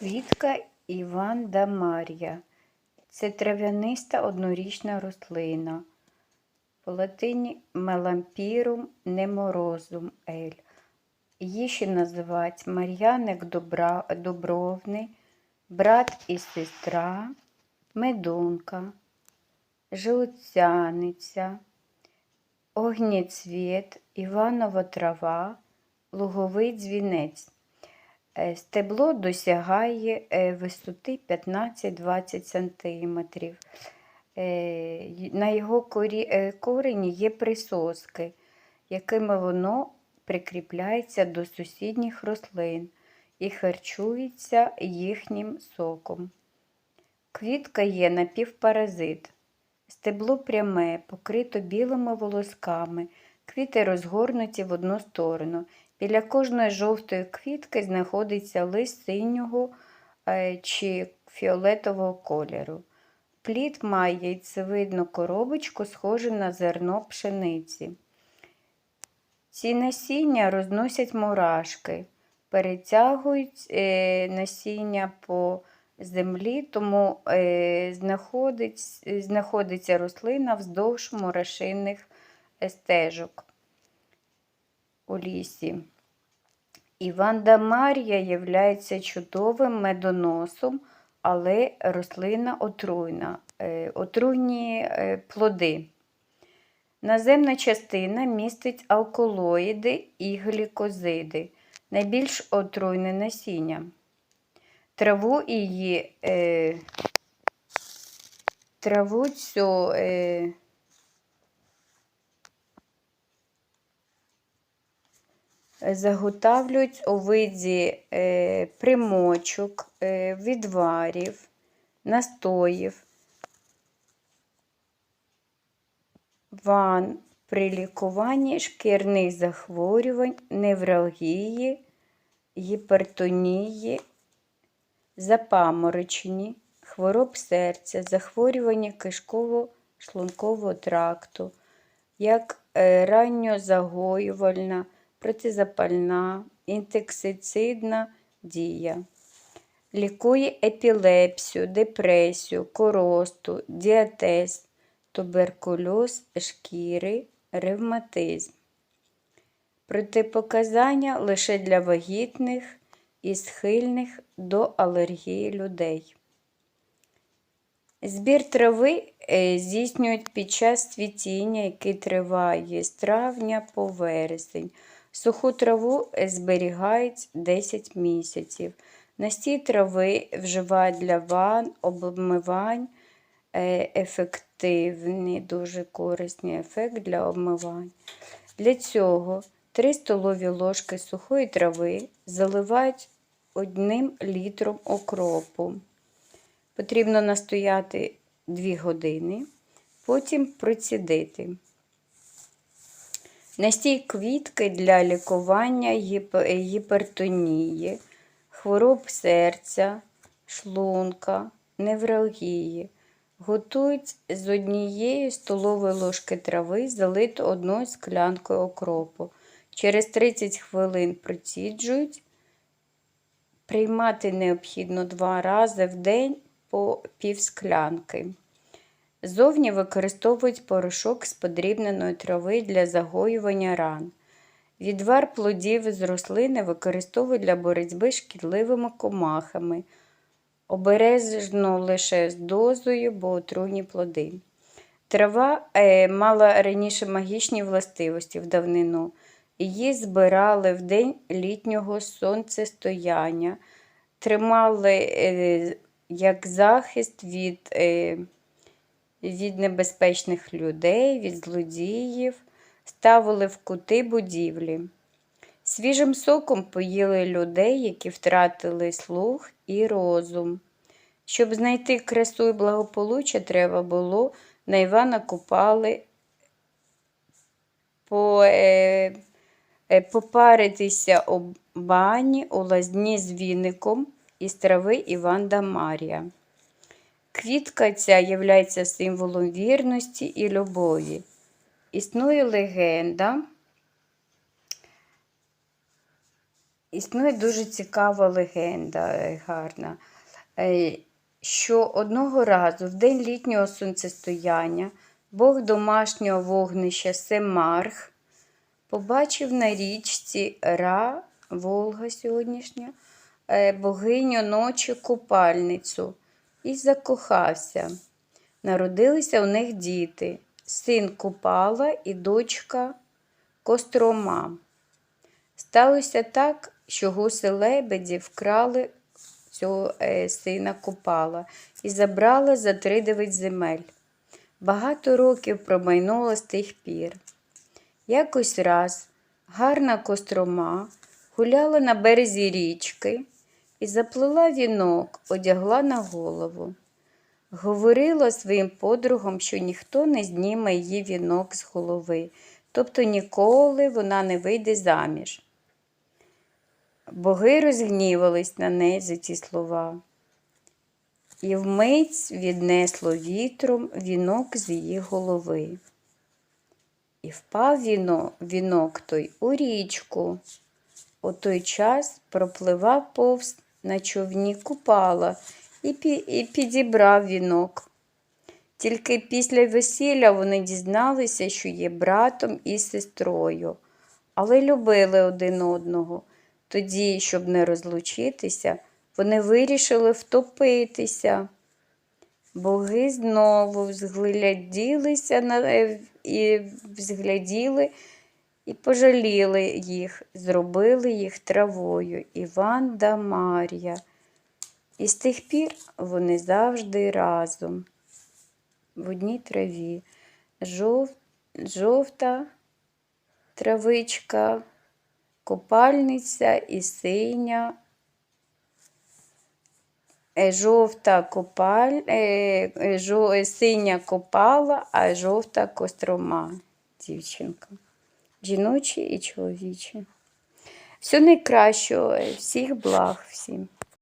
Квітка Іванда Мар'я. Це трав'яниста однорічна рослина. По латині мелампірум неморозум ель. Її ще називають Мар'яник Добровний, брат і сестра, медунка, жилцяниця, огнєцвіт, Іванова трава, луговий дзвінець. Е, Стебло досягає е, висоти 15-20 см. На його е, корені є присоски, якими воно прикріпляється до сусідніх рослин і харчується їхнім соком. Квітка є напівпаразит. Стебло пряме, покрито білими волосками, квіти розгорнуті в одну сторону. Біля кожної жовтої квітки знаходиться лист синього е, чи фіолетового кольору. Плід має яйцевидну коробочку, схожу на зерно пшениці. Ці насіння розносять мурашки, перетягують е, насіння по землі, тому е, знаходить, знаходиться рослина вздовж мурашинних стежок у лісі. Іванда Марія являється чудовим медоносом, але рослина отруйна, е, отруйні е, плоди. Наземна частина містить алкалоїди і глікозиди, найбільш отруйне насіння. Траву її е, траву цю е, заготавлюють у виді е, примочок, е, відварів, настоїв, ван при лікуванні шкірних захворювань, невралгії, гіпертонії, запаморочені, хвороб серця, захворювання кишково-шлункового тракту, як е, ранньозагоювальна, протизапальна, інтексицидна дія. Лікує епілепсію, депресію, коросту, діатез, туберкульоз шкіри, ревматизм. Протипоказання лише для вагітних і схильних до алергії людей. Збір трави е, здійснюють під час цвітіння, який триває з травня по вересень. Суху траву зберігають 10 місяців. Настій трави вживають для ванн, обмивань, е, ефективний, дуже корисний ефект для обмивань. Для цього 3 столові ложки сухої трави заливають одним літром окропу. Потрібно настояти 2 години, потім процідити. Настій квітки для лікування гіпертонії, хвороб серця, шлунка, невралгії. Готують з однієї столової ложки трави, залито одною склянкою окропу. Через 30 хвилин проціджують. Приймати необхідно два рази в день по півсклянки. Зовні використовують порошок з подрібненої трави для загоювання ран. Відвар плодів з рослини використовують для боротьби з шкідливими комахами. Обережно лише з дозою, бо отруйні плоди. Трава е, мала раніше магічні властивості в давнину. Її збирали в день літнього сонцестояння, тримали е, як захист від, е, від небезпечних людей, від злодіїв, ставили в кути будівлі. Свіжим соком поїли людей, які втратили слух і розум. Щоб знайти красу і благополуччя, треба було на Івана Купали по, е, е, попаритися у бані у лазні з віником із трави Іванда Марія. Квітка ця є символом вірності і любові. Існує легенда, Існує дуже цікава легенда е, гарна, е, що одного разу в день літнього сонцестояння Бог домашнього вогнища Семарх побачив на річці Ра, Волга сьогоднішня, е, богиню ночі купальницю і закохався. Народилися у них діти, син Купала і дочка Кострома. Сталося так, що гуси лебеді вкрали цього е, сина Купала і забрали за тридев'ять земель. Багато років промайнуло з тих пір. Якось раз гарна кострома гуляла на березі річки і заплела вінок, одягла на голову. Говорила своїм подругам, що ніхто не зніме її вінок з голови, тобто ніколи вона не вийде заміж. Боги розгнівались на неї за ці слова. І вмить віднесло вітром вінок з її голови. І впав віно, вінок той у річку. У той час пропливав повз на човні купала і, пі, і підібрав вінок. Тільки після весілля вони дізналися, що є братом і сестрою, але любили один одного. Тоді, щоб не розлучитися, вони вирішили втопитися. Боги знову взгляділися на, і взгляділи і пожаліли їх, зробили їх травою Іван да Мар'я. І з тих пір вони завжди разом. В одній траві Жов, жовта травичка, копальниця і синя е, жовта копаль, е, е, жо, е, синя копала, а жовта кострома дівчинка. Жіночі і чоловічі. Все найкращого, всіх благ всім.